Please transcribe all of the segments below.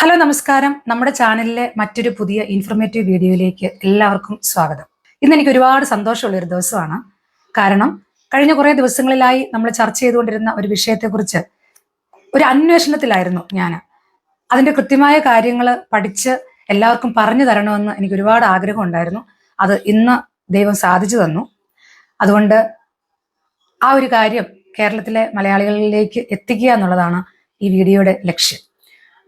Hello നമസ്കാരം. നമ്മുടെ ചാനലിലെ മറ്റൊരു പുതിയ ഇൻഫർമേറ്റീവ് വീഡിയോയിലേക്ക് എല്ലാവർക്കും സ്വാഗതം. ഇന്ന് എനിക്ക് ഒരുപാട് സന്തോഷമുള്ള ഒരു ദിവസമാണ്. കാരണം കഴിഞ്ഞ കുറേ ദിവസങ്ങളിലായി നമ്മൾ ചർച്ച ചെയ്തുകൊണ്ടിരുന്ന ഒരു വിഷയത്തെക്കുറിച്ച് ഒരു അന്വേഷണത്തിലായിരുന്നു ഞാൻ. അതിന്റെ കൃത്യമായ കാര്യങ്ങൾ പഠിച്ച് എല്ലാവർക്കും പറഞ്ഞു തരണമെന്ന് എനിക്ക് ഒരുപാട് ആഗ്രഹം ഉണ്ടായിരുന്നു. അത് ഇന്ന് ദൈവം സാധിച്ചു തന്നു. അതുകൊണ്ട് ആ ഒരു കാര്യം കേരളത്തിലെ മലയാളികളിലേക്ക് എത്തിക്കുക എന്നുള്ളതാണ് ഈ വീഡിയോയുടെ ലക്ഷ്യം.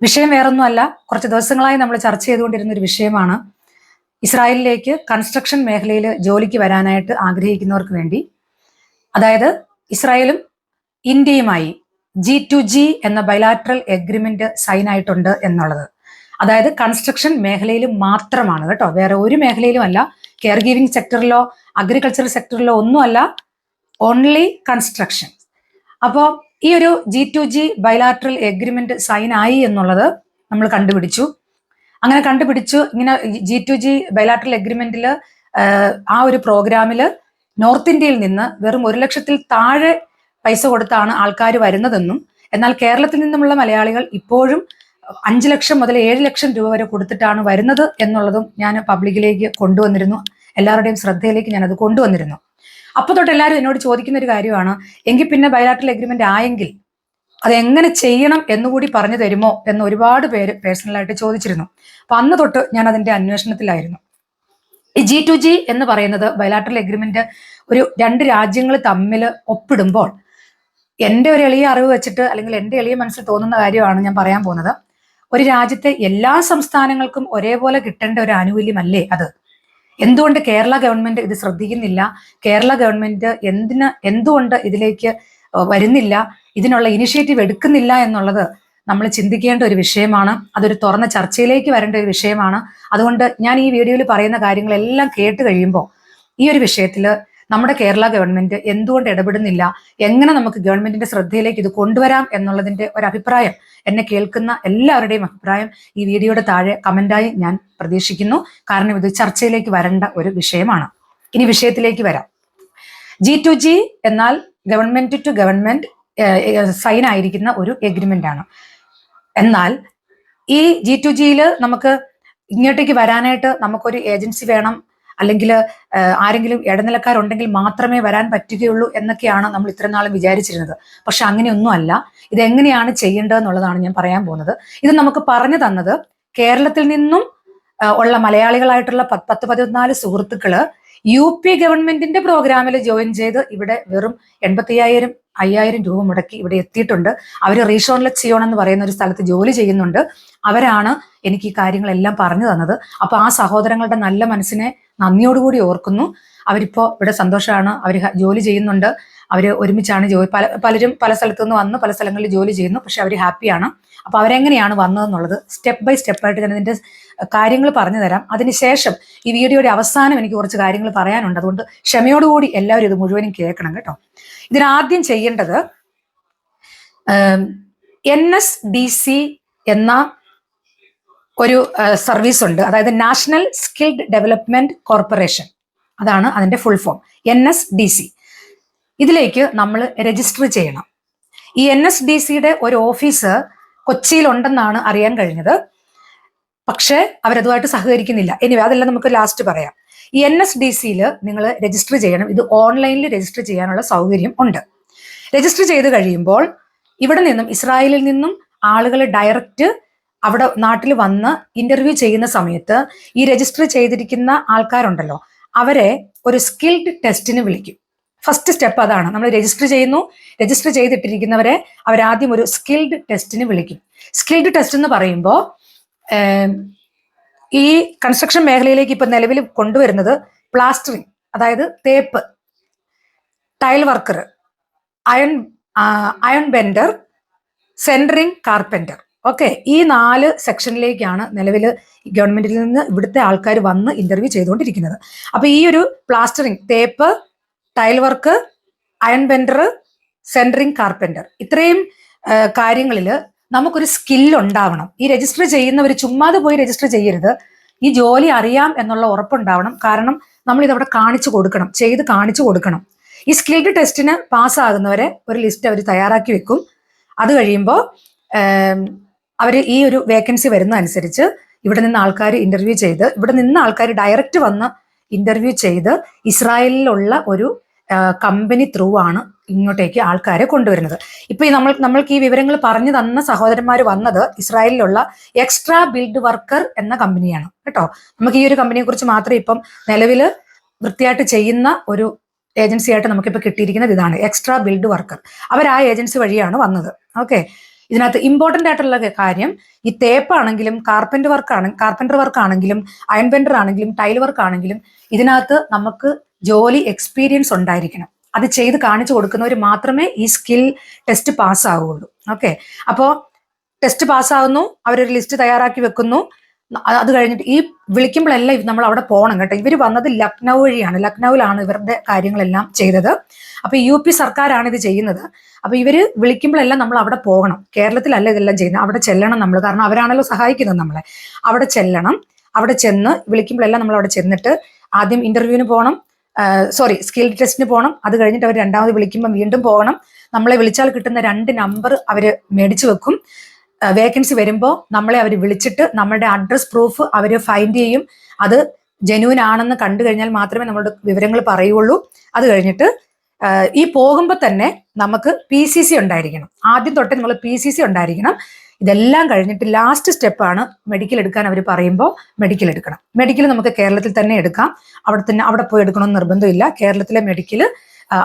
വിഷയം വേറൊന്നുമല്ല. കുറച്ച് ദിവസങ്ങളായി നമ്മൾ ചർച്ച ചെയ്തുകൊണ്ടിരുന്ന ഒരു വിഷയമാണ് ഇസ്രായേലിലേക്ക് കൺസ്ട്രക്ഷൻ മേഖലയിൽ ജോലിക്ക് വരാനായിട്ട് ആഗ്രഹിക്കുന്നവർക്ക് വേണ്ടി. അതായത് ഇസ്രായേലും ഇന്ത്യയുമായി ജി ടു ജി എന്ന ബൈലാറ്ററൽ എഗ്രിമെന്റ് സൈൻ ആയിട്ടുണ്ട് എന്നുള്ളത്. അതായത് കൺസ്ട്രക്ഷൻ മേഖലയിൽ മാത്രമാണ് കേട്ടോ. വേറെ ഒരു മേഖലയിലും അല്ല. കെയർ ഗിവിംഗ് സെക്ടറിലോ അഗ്രികൾച്ചറൽ സെക്ടറിലോ ഒന്നുമല്ല. ഓൺലി കൺസ്ട്രക്ഷൻ അപ്പോൾ ഈ ഒരു G to G bilateral agreement sign ആയി എന്നുള്ളത് നമ്മൾ കണ്ടുപിടിച്ചു. അങ്ങനെ കണ്ടുപിടിച്ചു ഇങ്ങനെ ജി ടു ജി ബൈലാട്രൽ എഗ്രിമെന്റിൽ ആ ഒരു പ്രോഗ്രാമിൽ നോർത്ത് ഇന്ത്യയിൽ നിന്ന് വെറും ഒരു ലക്ഷത്തിൽ താഴെ പൈസ കൊടുത്താണ് ആൾക്കാർ വരുന്നതെന്നും എന്നാൽ കേരളത്തിൽ നിന്നുമുള്ള മലയാളികൾ ഇപ്പോഴും അഞ്ച് ലക്ഷം മുതൽ ഏഴ് ലക്ഷം രൂപ വരെ കൊടുത്തിട്ടാണ് വരുന്നത് എന്നുള്ളതും ഞാൻ പബ്ലിക്കിലേക്ക് കൊണ്ടുവന്നിരുന്നു. എല്ലാവരുടെയും ശ്രദ്ധയിലേക്ക് ഞാനത് കൊണ്ടുവന്നിരുന്നു. അപ്പൊ തൊട്ട് എല്ലാവരും എന്നോട് ചോദിക്കുന്ന ഒരു കാര്യമാണ് എങ്കിൽ പിന്നെ ബയലാട്രൽ അഗ്രിമെന്റ് ആയെങ്കിൽ അത് എങ്ങനെ ചെയ്യണം എന്നുകൂടി പറഞ്ഞു തരുമോ? എന്ന് ഒരുപാട് പേര് പേഴ്സണലായിട്ട് ചോദിച്ചിരുന്നു. അപ്പൊ അന്ന് തൊട്ട് ഞാൻ അതിന്റെ അന്വേഷണത്തിലായിരുന്നു. ഈ ജി ടു ജി എന്ന് പറയുന്നത് ബയലാട്രൽ അഗ്രിമെന്റ് ഒരു രണ്ട് രാജ്യങ്ങൾ തമ്മിൽ ഒപ്പിടുമ്പോൾ എന്റെ ഒരു എളിയ അറിവ് വെച്ചിട്ട് അല്ലെങ്കിൽ എന്റെ എളിയ മനസ്സിൽ തോന്നുന്ന കാര്യമാണ് ഞാൻ പറയാൻ പോകുന്നത്. ഒരു രാജ്യത്തെ എല്ലാ സംസ്ഥാനങ്ങൾക്കും ഒരേപോലെ കിട്ടേണ്ട ഒരു ആനുകൂല്യമല്ലേ അത്? എന്തുകൊണ്ട് കേരള ഗവൺമെന്റ് ഇത് ശ്രദ്ധിക്കുന്നില്ല? കേരള ഗവൺമെന്റ് എന്തിന് എന്തുകൊണ്ട് ഇതിലേക്ക് വരുന്നില്ല? ഇതിനുള്ള ഇനിഷ്യേറ്റീവ് എടുക്കുന്നില്ല എന്നുള്ളത് നമ്മൾ ചിന്തിക്കേണ്ട ഒരു വിഷയമാണ്. അതൊരു തുറന്ന ചർച്ചയിലേക്ക് വരേണ്ട ഒരു വിഷയമാണ്. അതുകൊണ്ട് ഞാൻ ഈ വീഡിയോയിൽ പറയുന്ന കാര്യങ്ങളെല്ലാം കേട്ട് കഴിയുമ്പോൾ ഈ ഒരു വിഷയത്തിൽ നമ്മുടെ കേരള ഗവൺമെന്റ് എന്തുകൊണ്ട് ഇടപെടുന്നില്ല? എങ്ങനെ നമുക്ക് ഗവൺമെന്റിന്റെ ശ്രദ്ധയിലേക്ക് ഇത് കൊണ്ടുവരാം എന്നുള്ളതിന്റെ ഒരു അഭിപ്രായം എന്നെ കേൾക്കുന്ന എല്ലാവരുടെയും അഭിപ്രായം ഈ വീഡിയോയുടെ താഴെ കമന്റായി ഞാൻ പ്രതീക്ഷിക്കുന്നു. കാരണം ഇത് ചർച്ചയിലേക്ക് വരേണ്ട ഒരു വിഷയമാണ്. ഇനി വിഷയത്തിലേക്ക് വരാം. ജി ടു ജി എന്നാൽ ഗവൺമെന്റ് ടു ഗവൺമെന്റ് സൈൻ ആയിരിക്കുന്ന ഒരു എഗ്രിമെന്റ് ആണ്. എന്നാൽ ഈ ജി ടു ജിയിൽ നമുക്ക് ഇങ്ങോട്ടേക്ക് വരാനായിട്ട് നമുക്കൊരു ഏജൻസി വേണം. അല്ലെങ്കിൽ ആരെങ്കിലും ഇടനിലക്കാരുണ്ടെങ്കിൽ മാത്രമേ വരാൻ പറ്റുകയുള്ളൂ എന്നൊക്കെയാണ് നമ്മൾ ഇത്രയും നാളും വിചാരിച്ചിരുന്നത്. പക്ഷെ അങ്ങനെയൊന്നും അല്ല ഇതെങ്ങനെയാണ് ചെയ്യേണ്ടതെന്നുള്ളതാണ് ഞാൻ പറയാൻ പോകുന്നത്. ഇത് നമുക്ക് പറഞ്ഞു തന്നത് കേരളത്തിൽ നിന്നും ഉള്ള മലയാളികളായിട്ടുള്ള പത്ത് പതിനാല് സുഹൃത്തുക്കൾ യു പി ഗവൺമെന്റിന്റെ പ്രോഗ്രാമിൽ ജോയിൻ ചെയ്ത് ഇവിടെ വെറും എൺപത്തി അയ്യായിരം അയ്യായിരം രൂപ മുടക്കി ഇവിടെ എത്തിയിട്ടുണ്ട്. അവർ റീഷോണിലെ സിയോൺ എന്ന് പറയുന്ന ഒരു സ്ഥലത്ത് ജോലി ചെയ്യുന്നുണ്ട്. അവരാണ് എനിക്ക് ഈ കാര്യങ്ങളെല്ലാം പറഞ്ഞു തന്നത്. അപ്പൊ ആ സഹോദരങ്ങളുടെ നല്ല മനസ്സിനെ നന്ദിയോടുകൂടി ഓർക്കുന്നു. അവരിപ്പോ ഇവിടെ സന്തോഷമാണ്. അവർ ജോലി ചെയ്യുന്നുണ്ട്. അവർ ഒരുമിച്ചാണ് ജോലി പല പലരും പല സ്ഥലത്തു നിന്ന് വന്ന് പല സ്ഥലങ്ങളിൽ ജോലി ചെയ്യുന്നു. പക്ഷെ അവർ ഹാപ്പിയാണ്. അപ്പൊ അവരെങ്ങനെയാണ് വന്നതെന്നുള്ളത് സ്റ്റെപ്പ് ബൈ സ്റ്റെപ്പായിട്ട് ഞാൻ ഇതിന്റെ കാര്യങ്ങൾ പറഞ്ഞു തരാം. അതിനുശേഷം ഈ വീഡിയോയുടെ അവസാനം എനിക്ക് കുറച്ച് കാര്യങ്ങൾ പറയാനുണ്ട്. അതുകൊണ്ട് ക്ഷമയോടുകൂടി എല്ലാവരും ഇത് മുഴുവനും കേൾക്കണം കേട്ടോ. ഇതിനാദ്യം ചെയ്യേണ്ടത് എൻ എസ് ഡി സി എന്ന ഒരു സർവീസ് ഉണ്ട് അതായത് നാഷണൽ സ്കിൽഡ് ഡെവലപ്മെന്റ് കോർപ്പറേഷൻ. അതാണ് അതിന്റെ full form. N S D C ഇതിലേക്ക് നമ്മൾ രജിസ്റ്റർ ചെയ്യണം. ഈ എൻ എസ് ഡി സിയുടെ ഒരു ഓഫീസ് കൊച്ചിയിലുണ്ടെന്നാണ് അറിയാൻ കഴിഞ്ഞത്. പക്ഷേ അവരതുമായിട്ട് സഹകരിക്കുന്നില്ല. ഇനി അതെല്ലാം നമുക്ക് ലാസ്റ്റ് പറയാം. ഈ എൻ എസ് ഡി സിയിൽ നിങ്ങൾ രജിസ്റ്റർ ചെയ്യണം. ഇത് ഓൺലൈനിൽ രജിസ്റ്റർ ചെയ്യാനുള്ള സൗകര്യം ഉണ്ട്. രജിസ്റ്റർ ചെയ്ത് കഴിയുമ്പോൾ ഇവിടെ നിന്നും ഇസ്രായേലിൽ നിന്നും ആളുകൾ ഡയറക്റ്റ് അവിടെ നാട്ടിൽ വന്ന് ഇന്റർവ്യൂ ചെയ്യുന്ന സമയത്ത് ഈ രജിസ്റ്റർ ചെയ്തിരിക്കുന്ന ആൾക്കാരുണ്ടല്ലോ അവരെ ഒരു സ്കിൽഡ് ടെസ്റ്റിന് വിളിക്കും. ഫസ്റ്റ് സ്റ്റെപ്പ് അതാണ്. നമ്മൾ രജിസ്റ്റർ ചെയ്യുന്നു. രജിസ്റ്റർ ചെയ്തിട്ടിരിക്കുന്നവരെ അവരാദ്യം ഒരു സ്കിൽഡ് ടെസ്റ്റിന് വിളിക്കും. സ്കിൽഡ് ടെസ്റ്റ് എന്ന് പറയുമ്പോൾ ഈ കൺസ്ട്രക്ഷൻ മേഖലയിലേക്ക് ഇപ്പൊ നിലവിൽ കൊണ്ടുവരുന്നത് പ്ലാസ്റ്ററിങ് അതായത് തേപ്പ് tile worker iron iron bender centering carpenter okay ഈ നാല് സെക്ഷനിലേക്കാണ് നിലവിൽ ഗവൺമെന്റിൽ നിന്ന് ഇവിടുത്തെ ആൾക്കാർ വന്ന് ഇന്റർവ്യൂ ചെയ്തുകൊണ്ടിരിക്കുന്നത്. അപ്പൊ ഈ ഒരു പ്ലാസ്റ്ററിങ് തേപ്പ് tile work iron bender centering carpenter ഇത്രയും കാര്യങ്ങളിൽ നമുക്കൊരു സ്കിൽ ഉണ്ടാവണം. ഈ രജിസ്റ്റർ ചെയ്യുന്നവർ ചുമ്മാതെ പോയി രജിസ്റ്റർ ചെയ്യരുത്. ഈ ജോലി അറിയാം എന്നുള്ള ഉറപ്പുണ്ടാവണം. കാരണം നമ്മൾ ഇതവിടെ കാണിച്ചു കൊടുക്കണം ചെയ്ത് കാണിച്ചു കൊടുക്കണം. ഈ സ്കിൽഡ് ടെസ്റ്റിന് പാസ്സാകുന്നവരെ ഒരു ലിസ്റ്റ് അവർ തയ്യാറാക്കി വെക്കും. അത് കഴിയുമ്പോൾ അവർ ഈ ഒരു വേക്കൻസി വരുന്ന അനുസരിച്ച് ഇവിടെ നിന്ന് ആൾക്കാർ ഇന്റർവ്യൂ ചെയ്ത് ഇവിടെ നിന്ന് ആൾക്കാർ ഡയറക്റ്റ് വന്ന് ഇന്റർവ്യൂ ചെയ്ത് ഇസ്രായേലിലുള്ള ഒരു കമ്പനി ത്രൂ ആണ് ഇങ്ങോട്ടേക്ക് ആൾക്കാരെ കൊണ്ടുവരുന്നത്. ഇപ്പൊ നമ്മൾ നമ്മൾക്ക് ഈ വിവരങ്ങൾ പറഞ്ഞു തന്ന സഹോദരന്മാർ വന്നത് ഇസ്രായേലിലുള്ള എക്സ്ട്രാ ബിൽഡ് വർക്കർ എന്ന കമ്പനിയാണ് കേട്ടോ? നമുക്ക് ഈ ഒരു കമ്പനിയെ കുറിച്ച് മാത്രമേ ഇപ്പം നിലവിൽ വൃത്തിയായിട്ട് ചെയ്യുന്ന ഒരു ഏജൻസി ആയിട്ട് നമുക്കിപ്പോൾ കിട്ടിയിരിക്കുന്നത് ഇതാണ്. എക്സ്ട്രാ ബിൽഡ് വർക്കർ അവർ ആ ഏജൻസി വഴിയാണ് വന്നത്. ഓക്കെ ഇതിനകത്ത് ഇമ്പോർട്ടന്റ് ആയിട്ടുള്ള കാര്യം ഈ തേപ്പാണെങ്കിലും കാർപ്പന്റ് വർക്ക് ആണ് കാർപ്പന്റർ വർക്ക് ആണെങ്കിലും അയൺ ബെൻഡർ ആണെങ്കിലും ടൈൽ വർക്ക് ആണെങ്കിലും ഇതിനകത്ത് നമുക്ക് ജോലി എക്സ്പീരിയൻസ് ഉണ്ടായിരിക്കണം. അത് ചെയ്ത് കാണിച്ചു കൊടുക്കുന്നവർ മാത്രമേ ഈ സ്കിൽ ടെസ്റ്റ് പാസ്സാവുകയുള്ളൂ ഓക്കെ അപ്പോൾ ടെസ്റ്റ് പാസ്സാവുന്നു അവരൊരു ലിസ്റ്റ് തയ്യാറാക്കി വെക്കുന്നു. അത് കഴിഞ്ഞിട്ട് ഈ വിളിക്കുമ്പോഴെല്ലാം നമ്മൾ അവിടെ പോകണം കേട്ടോ. ഇവർ വന്നത് ലക്നൗ വഴിയാണ്. ലക്നൌവിലാണ് ഇവരുടെ കാര്യങ്ങളെല്ലാം ചെയ്തത്. അപ്പൊ യു പി സർക്കാരാണ് ഇത് ചെയ്യുന്നത്. അപ്പൊ ഇവർ വിളിക്കുമ്പോഴെല്ലാം നമ്മൾ അവിടെ പോകണം. കേരളത്തിലല്ല ഇതെല്ലാം ചെയ്യുന്നത്. അവിടെ ചെല്ലണം നമ്മൾ കാരണം അവരാണല്ലോ സഹായിക്കുന്നത് നമ്മളെ. അവിടെ ചെല്ലണം. അവിടെ ചെന്ന് വിളിക്കുമ്പോഴെല്ലാം നമ്മൾ അവിടെ ചെന്നിട്ട് ആദ്യം ഇന്റർവ്യൂവിന് പോകണം. സോറി സ്കിൽ ടെസ്റ്റിന് പോകണം. അത് കഴിഞ്ഞിട്ട് അവർ രണ്ടാമത് വിളിക്കുമ്പോൾ വീണ്ടും പോകണം. നമ്മളെ വിളിച്ചാൽ കിട്ടുന്ന രണ്ട് നമ്പർ അവർ മേടിച്ചു വെക്കും. വേക്കൻസി വരുമ്പോൾ നമ്മളെ അവർ വിളിച്ചിട്ട് നമ്മളുടെ അഡ്രസ് പ്രൂഫ് അവർ ഫൈൻഡ് ചെയ്യും. അത് ജെന്യൂൻ ആണെന്ന് കണ്ടു കഴിഞ്ഞാൽ മാത്രമേ നമ്മളുടെ വിവരങ്ങൾ പറയുള്ളൂ. അത് കഴിഞ്ഞിട്ട് ഈ പോകുമ്പോൾ തന്നെ നമുക്ക് പി സി സി ഉണ്ടായിരിക്കണം. ആദ്യം തൊട്ടേ നിങ്ങൾ പി സി സി ഉണ്ടായിരിക്കണം. ഇതെല്ലാം കഴിഞ്ഞിട്ട് ലാസ്റ്റ് സ്റ്റെപ്പാണ് മെഡിക്കൽ എടുക്കാൻ അവർ പറയുമ്പോൾ മെഡിക്കൽ എടുക്കണം. മെഡിക്കൽ നമുക്ക് കേരളത്തിൽ തന്നെ എടുക്കാം. അവിടെ തന്നെ അവിടെ പോയി എടുക്കണമെന്ന് നിർബന്ധമില്ല. കേരളത്തിലെ മെഡിക്കൽ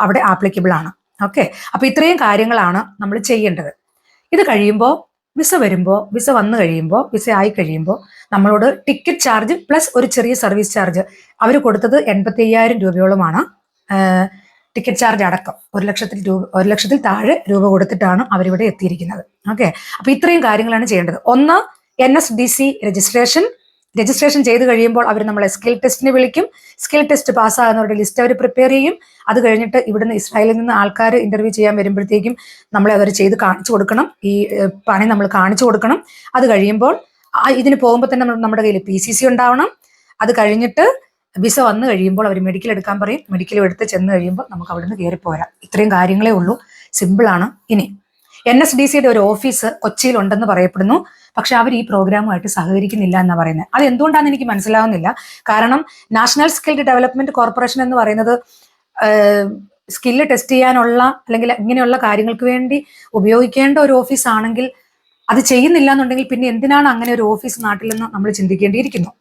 അവിടെ ആപ്ലിക്കബിൾ ആണ്. ഓക്കെ അപ്പൊ ഇത്രയും കാര്യങ്ങളാണ് നമ്മൾ ചെയ്യേണ്ടത്. ഇത് കഴിയുമ്പോൾ വിസ വരുമ്പോൾ വിസ വന്നു കഴിയുമ്പോൾ വിസ ആയി കഴിയുമ്പോൾ നമ്മളോട് ടിക്കറ്റ് ചാർജ് പ്ലസ് ഒരു ചെറിയ സർവീസ് ചാർജ് അവർ കൊടുത്തത് എൺപത്തി അയ്യായിരം രൂപയോളമാണ് ടിക്കറ്റ് ചാർജ് അടക്കം. ഒരു ലക്ഷത്തിൽ രൂപ ഒരു ലക്ഷത്തിൽ താഴെ രൂപ കൊടുത്തിട്ടാണ് അവരിവിടെ എത്തിയിരിക്കുന്നത്. ഓക്കെ അപ്പൊ ഇത്രയും കാര്യങ്ങളാണ് ചെയ്യേണ്ടത്. ഒന്ന് N S D C registration registration ചെയ്ത് കഴിയുമ്പോൾ അവർ നമ്മളെ സ്കിൽ ടെസ്റ്റിന് വിളിക്കും. സ്കിൽ ടെസ്റ്റ് പാസ്സാകുന്നവരുടെ ലിസ്റ്റ് അവർ പ്രിപ്പയർ ചെയ്യും. അത് കഴിഞ്ഞിട്ട് ഇവിടുന്ന് ഇസ്രായേലിൽ നിന്ന് ആൾക്കാർ ഇന്റർവ്യൂ ചെയ്യാൻ വരുമ്പോഴത്തേക്കും നമ്മളെ അവർ ചെയ്ത് കാണിച്ചു കൊടുക്കണം. ഈ പണി നമ്മൾ കാണിച്ചു കൊടുക്കണം. അത് കഴിയുമ്പോൾ ഇതിന് പോകുമ്പോൾ തന്നെ നമ്മുടെ കയ്യിൽ പി സി സി ഉണ്ടാവണം. അത് കഴിഞ്ഞിട്ട് വിസ വന്നു കഴിയുമ്പോൾ അവർ മെഡിക്കൽ എടുക്കാൻ പറയും. മെഡിക്കൽ എടുത്ത് ചെന്ന് കഴിയുമ്പോൾ നമുക്ക് അവിടുന്ന് കയറി പോരാം ഇത്രയും കാര്യങ്ങളേ ഉള്ളൂ. സിമ്പിളാണ് ഇനി എൻ എസ് ഡി സിയുടെ ഒരു ഓഫീസ് കൊച്ചിയിൽ ഉണ്ടെന്ന് പറയപ്പെടുന്നു. പക്ഷെ അവർ ഈ പ്രോഗ്രാമുമായിട്ട് സഹകരിക്കുന്നില്ല എന്ന് പറയുന്നത്. അത് എന്തുകൊണ്ടാണെന്ന് എനിക്ക് മനസ്സിലാവുന്നില്ല. കാരണം നാഷണൽ സ്കിൽഡ് ഡെവലപ്മെന്റ് കോർപ്പറേഷൻ എന്ന് പറയുന്നത് സ്കില്ല് ടെസ്റ്റ് ചെയ്യാനുള്ള അല്ലെങ്കിൽ ഇങ്ങനെയുള്ള കാര്യങ്ങൾക്ക് വേണ്ടി ഉപയോഗിക്കേണ്ട ഒരു ഓഫീസ് ആണെങ്കിൽ അത് ചെയ്യുന്നില്ല എന്നുണ്ടെങ്കിൽ പിന്നെ എന്തിനാണ് അങ്ങനെ ഒരു ഓഫീസ് നാട്ടിൽ നിന്ന് നമ്മൾ ചിന്തിക്കേണ്ടിയിരിക്കുന്നു?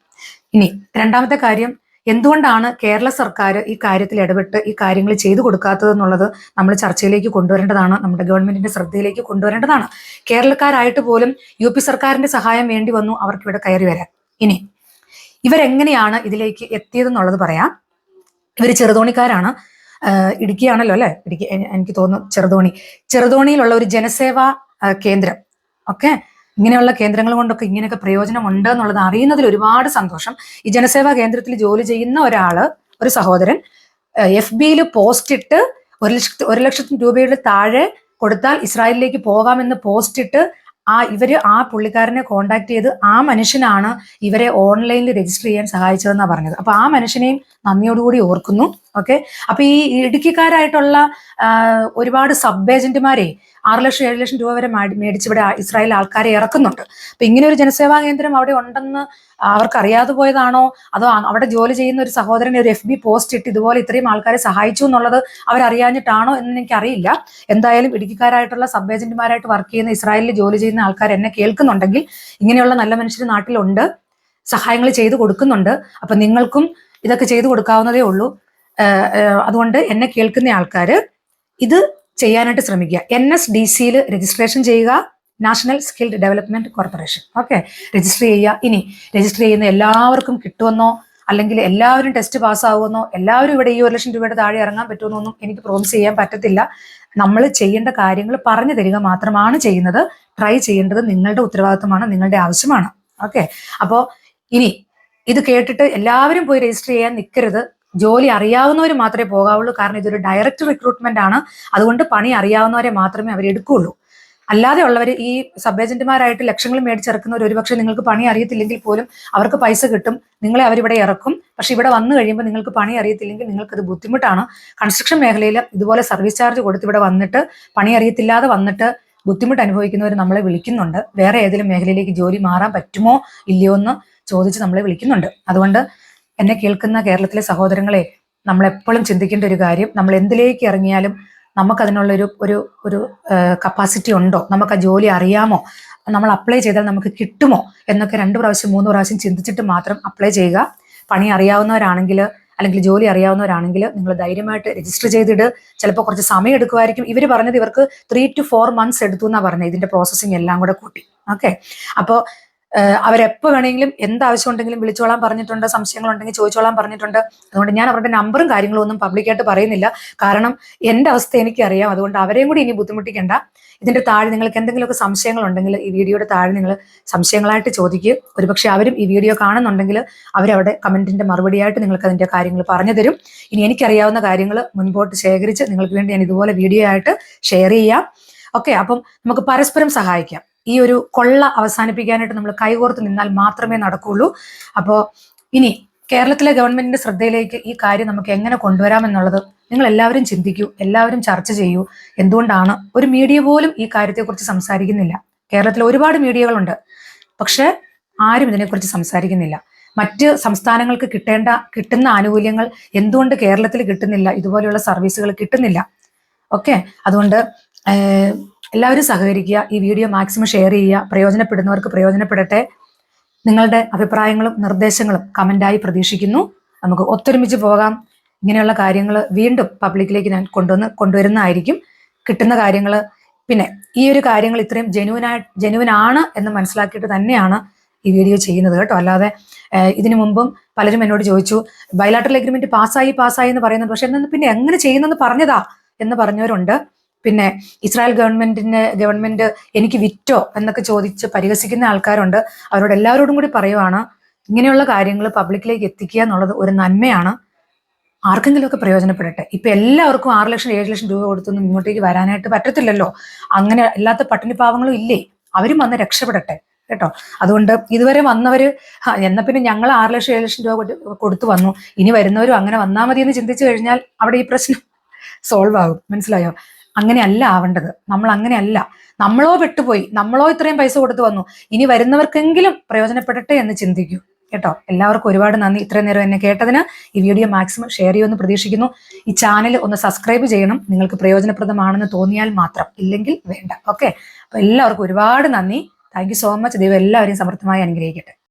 ഇനി രണ്ടാമത്തെ കാര്യം എന്തുകൊണ്ടാണ് കേരള സർക്കാർ ഈ കാര്യത്തിൽ ഇടപെട്ട് ഈ കാര്യങ്ങൾ ചെയ്തു കൊടുക്കാത്തതെന്നുള്ളത് നമ്മൾ ചർച്ചയിലേക്ക് കൊണ്ടുവരേണ്ടതാണ് നമ്മുടെ ഗവൺമെന്റിന്റെ ശ്രദ്ധയിലേക്ക് കൊണ്ടുവരേണ്ടതാണ്. കേരളക്കാരായിട്ട് പോലും യു പി സർക്കാരിന്റെ സഹായം വേണ്ടി വന്നു അവർക്ക് ഇവിടെ കയറി വരാൻ. ഇനി ഇവരെങ്ങനെയാണ് ഇതിലേക്ക് എത്തിയതെന്നുള്ളത് പറയാം. ഇവർ ചെറുതോണിക്കാരാണ്. ഇടുക്കിയാണല്ലോ അല്ലെ? ഇടുക്കി എനിക്ക് തോന്നുന്നു ചെറുതോണി. ചെറുതോണിയിലുള്ള ഒരു ജനസേവാ കേന്ദ്രം. ഓക്കെ? ഇങ്ങനെയുള്ള കേന്ദ്രങ്ങൾ കൊണ്ടൊക്കെ ഇങ്ങനെയൊക്കെ പ്രയോജനം ഉണ്ട് എന്നുള്ളത് അറിയുന്നതിൽ ഒരുപാട് സന്തോഷം. ഈ ജനസേവാ കേന്ദ്രത്തിൽ ജോലി ചെയ്യുന്ന ഒരാൾ ഒരു സഹോദരൻ എഫ് ബിയിൽ പോസ്റ്റ് ഇട്ട് ഒരു ലക്ഷത്തി ഒരു ലക്ഷത്തി രൂപയുടെ താഴെ കൊടുത്താൽ ഇസ്രായേലിലേക്ക് പോകാമെന്ന് പോസ്റ്റ് ഇട്ട് ആ ഇവർ ആ പുള്ളിക്കാരനെ കോണ്ടാക്ട് ചെയ്ത് ആ മനുഷ്യനാണ് ഇവരെ ഓൺലൈനിൽ രജിസ്റ്റർ ചെയ്യാൻ സഹായിച്ചതെന്നാണ് പറഞ്ഞത്. അപ്പൊ ആ മനുഷ്യനെയും നന്ദിയോടുകൂടി ഓർക്കുന്നു. ഓക്കെ? അപ്പൊ ഈ ഇടുക്കിക്കാരായിട്ടുള്ള ഒരുപാട് സബ് ഏജന്റുമാരെ ആറ് ലക്ഷം ഏഴ് ലക്ഷം രൂപ വരെ മാടി- മേടിച്ച് ഇവിടെ ഇസ്രായേൽ ആൾക്കാരെ ഇറക്കുന്നുണ്ട്. അപ്പൊ ഇങ്ങനെ ഒരു ജനസേവാ കേന്ദ്രം അവിടെ ഉണ്ടെന്ന് അവർക്ക് അറിയാതെ പോയതാണോ? അതോ അവിടെ ജോലി ചെയ്യുന്ന ഒരു സഹോദരനെ ഒരു എഫ് ബി പോസ്റ്റ് ഇട്ട് ഇതുപോലെ ഇത്രയും ആൾക്കാരെ സഹായിച്ചു എന്നുള്ളത് അവരറിയാഞ്ഞിട്ടാണോ എന്ന് എനിക്ക് അറിയില്ല എന്തായാലും ഇടുക്കിക്കാരായിട്ടുള്ള സബ് ഏജന്റുമാരായിട്ട് വർക്ക് ചെയ്യുന്ന ഇസ്രായേലിൽ ജോലി ചെയ്യുന്ന ആൾക്കാർ എന്നെ കേൾക്കുന്നുണ്ടെങ്കിൽ ഇങ്ങനെയുള്ള നല്ല മനുഷ്യർ നാട്ടിലുണ്ട്. സഹായങ്ങൾ ചെയ്തു കൊടുക്കുന്നുണ്ട്. അപ്പൊ നിങ്ങൾക്കും ഇതൊക്കെ ചെയ്തു കൊടുക്കാവുന്നതേ ഉള്ളൂ. അതുകൊണ്ട് എന്നെ കേൾക്കുന്ന ആൾക്കാർ ഇത് ചെയ്യാനായിട്ട് ശ്രമിക്കുക. എൻ എസ് ഡി സിയിൽ രജിസ്ട്രേഷൻ ചെയ്യുക national skilled development corporation okay register ചെയ്യുക. ഇനി രജിസ്റ്റർ ചെയ്യുന്ന എല്ലാവർക്കും കിട്ടുമെന്നോ അല്ലെങ്കിൽ എല്ലാവരും ടെസ്റ്റ് പാസ്സാവുമെന്നോ എല്ലാവരും ഇവിടെ ഈ ഒരു ലക്ഷം രൂപയുടെ താഴെ ഇറങ്ങാൻ പറ്റുമെന്നൊന്നും എനിക്ക് പ്രോമിസ് ചെയ്യാൻ പറ്റത്തില്ല. നമ്മൾ ചെയ്യേണ്ട കാര്യങ്ങൾ പറഞ്ഞു തരിക മാത്രമാണ് ചെയ്യുന്നത്. ട്രൈ ചെയ്യേണ്ടത് നിങ്ങളുടെ ഉത്തരവാദിത്വമാണ് നിങ്ങളുടെ ആവശ്യമാണ്. ഓക്കെ അപ്പോൾ ഇനി ഇത് കേട്ടിട്ട് എല്ലാവരും പോയി രജിസ്റ്റർ ചെയ്യാൻ നിൽക്കരുത് ജോലി അറിയാവുന്നവർ മാത്രമേ പോകാവുള്ളൂ. കാരണം ഇതൊരു ഡയറക്റ്റ് റിക്രൂട്ട്മെന്റ് ആണ്. അതുകൊണ്ട് പണി അറിയാവുന്നവരെ മാത്രമേ അവർ എടുക്കുകയുള്ളൂ അല്ലാതെ ഉള്ളവർ ഈ സബ് ഏജന്റുമാരായിട്ട് ലക്ഷങ്ങൾ മേടിച്ചിറക്കുന്നവർ ഒരുപക്ഷെ നിങ്ങൾക്ക് പണി അറിയത്തില്ലെങ്കിൽ പോലും അവർക്ക് പൈസ കിട്ടും. നിങ്ങളെ അവരിവിടെ ഇറക്കും. പക്ഷെ ഇവിടെ വന്നു കഴിയുമ്പോൾ നിങ്ങൾക്ക് പണി അറിയത്തില്ലെങ്കിൽ നിങ്ങൾക്കത് ബുദ്ധിമുട്ടാണ്. കൺസ്ട്രക്ഷൻ മേഖലയിൽ ഇതുപോലെ സർവീസ് ചാർജ് കൊടുത്ത് ഇവിടെ വന്നിട്ട് പണി അറിയത്തില്ലാതെ വന്നിട്ട് ബുദ്ധിമുട്ട് അനുഭവിക്കുന്നവർ നമ്മളെ വിളിക്കുന്നുണ്ട്. വേറെ ഏതെങ്കിലും മേഖലയിലേക്ക് ജോലി മാറാൻ പറ്റുമോ? ഇല്ലയോ എന്ന് ചോദിച്ച് നമ്മളെ വിളിക്കുന്നുണ്ട്. അതുകൊണ്ട് എന്നെ കേൾക്കുന്ന കേരളത്തിലെ സഹോദരങ്ങളെ നമ്മൾ എപ്പോഴും ചിന്തിക്കേണ്ട ഒരു കാര്യം നമ്മൾ എന്തിലേക്ക് ഇറങ്ങിയാലും നമുക്കതിനുള്ളൊരു ഒരു ഒരു കപ്പാസിറ്റി ഉണ്ടോ? നമുക്ക് ആ ജോലി അറിയാമോ? നമ്മൾ അപ്ലൈ ചെയ്താൽ നമുക്ക് കിട്ടുമോ? എന്നൊക്കെ രണ്ട് പ്രാവശ്യം മൂന്ന് പ്രാവശ്യം ചിന്തിച്ചിട്ട് മാത്രം അപ്ലൈ ചെയ്യുക. പണി അറിയാവുന്നവരാണെങ്കിൽ അല്ലെങ്കിൽ ജോലി അറിയാവുന്നവരാണെങ്കിൽ നിങ്ങൾ ധൈര്യമായിട്ട് രജിസ്റ്റർ ചെയ്തിട്ട് ചിലപ്പോൾ കുറച്ച് സമയം എടുക്കുമായിരിക്കും. ഇവർ പറഞ്ഞത് ഇവർക്ക് ത്രീ ടു ഫോർ മന്ത്സ് എടുത്തു എന്നാണ് പറഞ്ഞത്. ഇതിന്റെ പ്രോസസ്സിങ് എല്ലാം കൂടെ കൂട്ടി. ഓക്കെ അപ്പോൾ അവരെപ്പോൾ വേണമെങ്കിലും എന്താവശ്യം ഉണ്ടെങ്കിലും വിളിച്ചോളാൻ പറഞ്ഞിട്ടുണ്ട് സംശയങ്ങൾ ഉണ്ടെങ്കിൽ ചോദിച്ചോളാൻ പറഞ്ഞിട്ടുണ്ട്. അതുകൊണ്ട് ഞാൻ അവരുടെ നമ്പറും കാര്യങ്ങളും ഒന്നും പബ്ലിക്കായിട്ട് പറയുന്നില്ല. കാരണം എന്റെ അവസ്ഥ എനിക്കറിയാം. അതുകൊണ്ട് അവരെയും കൂടി ഇനി ബുദ്ധിമുട്ടിക്കേണ്ട. ഇതിന്റെ താഴെ നിങ്ങൾക്ക് എന്തെങ്കിലുമൊക്കെ സംശയങ്ങൾ ഉണ്ടെങ്കിൽ ഈ വീഡിയോയുടെ താഴെ നിങ്ങൾ സംശയങ്ങളായിട്ട് ചോദിക്കുക ഒരുപക്ഷെ അവരും ഈ വീഡിയോ കാണുന്നുണ്ടെങ്കിൽ അവരവിടെ കമന്റിന്റെ മറുപടിയായിട്ട് നിങ്ങൾക്ക് അതിന്റെ കാര്യങ്ങൾ പറഞ്ഞു തരും. ഇനി എനിക്കറിയാവുന്ന കാര്യങ്ങൾ മുൻപോട്ട് ശേഖരിച്ച് നിങ്ങൾക്ക് വേണ്ടി ഞാൻ ഇതുപോലെ വീഡിയോ ആയിട്ട് ഷെയർ ചെയ്യാം. ഓക്കെ അപ്പം നമുക്ക് പരസ്പരം സഹായിക്കാം. ഈ ഒരു കൊള്ള അവസാനിപ്പിക്കാനായിട്ട് നമ്മൾ കൈകോർത്ത് നിന്നാൽ മാത്രമേ നടക്കുള്ളൂ. അപ്പോൾ ഇനി കേരളത്തിലെ ഗവൺമെന്റിന്റെ ശ്രദ്ധയിലേക്ക് ഈ കാര്യം നമുക്ക് എങ്ങനെ കൊണ്ടുവരാമെന്നുള്ളത് നിങ്ങൾ എല്ലാവരും ചിന്തിക്കൂ എല്ലാവരും ചർച്ച ചെയ്യൂ. എന്തുകൊണ്ടാണ് ഒരു മീഡിയ പോലും ഈ കാര്യത്തെക്കുറിച്ച് സംസാരിക്കുന്നില്ല? കേരളത്തിൽ ഒരുപാട് മീഡിയകളുണ്ട്. പക്ഷെ ആരും ഇതിനെക്കുറിച്ച് സംസാരിക്കുന്നില്ല. മറ്റ് സംസ്ഥാനങ്ങൾക്ക് കിട്ടേണ്ട കിട്ടുന്ന ആനുകൂല്യങ്ങൾ എന്തുകൊണ്ട് കേരളത്തിൽ കിട്ടുന്നില്ല? ഇതുപോലെയുള്ള സർവീസുകൾ കിട്ടുന്നില്ല. ഓക്കെ? അതുകൊണ്ട് എല്ലാവരും സഹകരിക്കുക ഈ വീഡിയോ മാക്സിമം ഷെയർ ചെയ്യുക പ്രയോജനപ്പെടുന്നവർക്ക് പ്രയോജനപ്പെടട്ടെ. നിങ്ങളുടെ അഭിപ്രായങ്ങളും നിർദ്ദേശങ്ങളും കമന്റായി പ്രതീക്ഷിക്കുന്നു. നമുക്ക് ഒത്തൊരുമിച്ച് പോകാം. ഇങ്ങനെയുള്ള കാര്യങ്ങൾ വീണ്ടും പബ്ലിക്കിലേക്ക് ഞാൻ കൊണ്ടുവന്ന് കൊണ്ടുവരുന്നതായിരിക്കും. കിട്ടുന്ന കാര്യങ്ങൾ പിന്നെ ഈ ഒരു കാര്യങ്ങൾ ഇത്രയും ജെനുവനായി ജെനുവിനാണ് എന്ന് മനസ്സിലാക്കിയിട്ട് തന്നെയാണ് ഈ വീഡിയോ ചെയ്യുന്നത് കേട്ടോ. അല്ലാതെ ഇതിനു മുമ്പും പലരും എന്നോട് ചോദിച്ചു ബയലാട്ടറൽ എഗ്രിമെന്റ് പാസ്സായി പാസ്സായി എന്ന് പറയുന്നത് പക്ഷെ എന്നാൽ പിന്നെ എങ്ങനെ ചെയ്യുന്നെന്ന് പറഞ്ഞതാ എന്ന് പറഞ്ഞവരുണ്ട്. പിന്നെ ഇസ്രായേൽ ഗവൺമെന്റിന് ഗവൺമെന്റ് എനിക്ക് വിറ്റോ എന്നൊക്കെ ചോദിച്ച് പരിഹസിക്കുന്ന ആൾക്കാരുണ്ട്. അവരോട് എല്ലാവരോടും കൂടി പറയുവാണ് ഇങ്ങനെയുള്ള കാര്യങ്ങൾ പബ്ലിക്കിലേക്ക് എത്തിക്കുക എന്നുള്ളത് ഒരു നന്മയാണ്. ആർക്കെങ്കിലുമൊക്കെ പ്രയോജനപ്പെടട്ടെ. ഇപ്പൊ എല്ലാവർക്കും ആറ് ലക്ഷം ഏഴ് ലക്ഷം രൂപ കൊടുത്തൊന്നും ഇങ്ങോട്ടേക്ക് വരാനായിട്ട് പറ്റത്തില്ലല്ലോ. അങ്ങനെ അല്ലാത്ത പട്ടിണിപ്പാവങ്ങളും ഇല്ലേ? അവരും വന്ന് രക്ഷപ്പെടട്ടെ. കേട്ടോ? അതുകൊണ്ട് ഇതുവരെ വന്നവര് "ആ, എന്നാ പിന്നെ ഞങ്ങൾ ആറ് ലക്ഷം ഏഴ് ലക്ഷം രൂപ കൊടുത്തു വന്നു. ഇനി വരുന്നവരും അങ്ങനെ വന്നാൽ മതി എന്ന് ചിന്തിച്ചു കഴിഞ്ഞാൽ അവിടെ ഈ പ്രശ്നം സോൾവ് ആകും. മനസ്സിലായോ? അങ്ങനെയല്ല ആവേണ്ടത്. നമ്മൾ അങ്ങനെയല്ല. നമ്മളോ പെട്ടുപോയി. നമ്മളോ ഇത്രയും പൈസ കൊടുത്തു വന്നു. ഇനി വരുന്നവർക്കെങ്കിലും പ്രയോജനപ്പെടട്ടെ എന്ന് ചിന്തിക്കൂ. കേട്ടോ? എല്ലാവർക്കും ഒരുപാട് നന്ദി. ഇത്രയും നേരം എന്നെ കേട്ടതിന് ഈ വീഡിയോ മാക്സിമം ഷെയർ ചെയ്യുമെന്ന് പ്രതീക്ഷിക്കുന്നു. ഈ ചാനൽ ഒന്ന് സബ്സ്ക്രൈബ് ചെയ്യണം. നിങ്ങൾക്ക് പ്രയോജനപ്രദമാണെന്ന് തോന്നിയാൽ മാത്രം. ഇല്ലെങ്കിൽ വേണ്ട. ഓക്കെ? അപ്പൊ എല്ലാവർക്കും ഒരുപാട് നന്ദി. Thank so much. ദൈവം എല്ലാവരെയും സമർത്ഥമായി അനുഗ്രഹിക്കട്ടെ.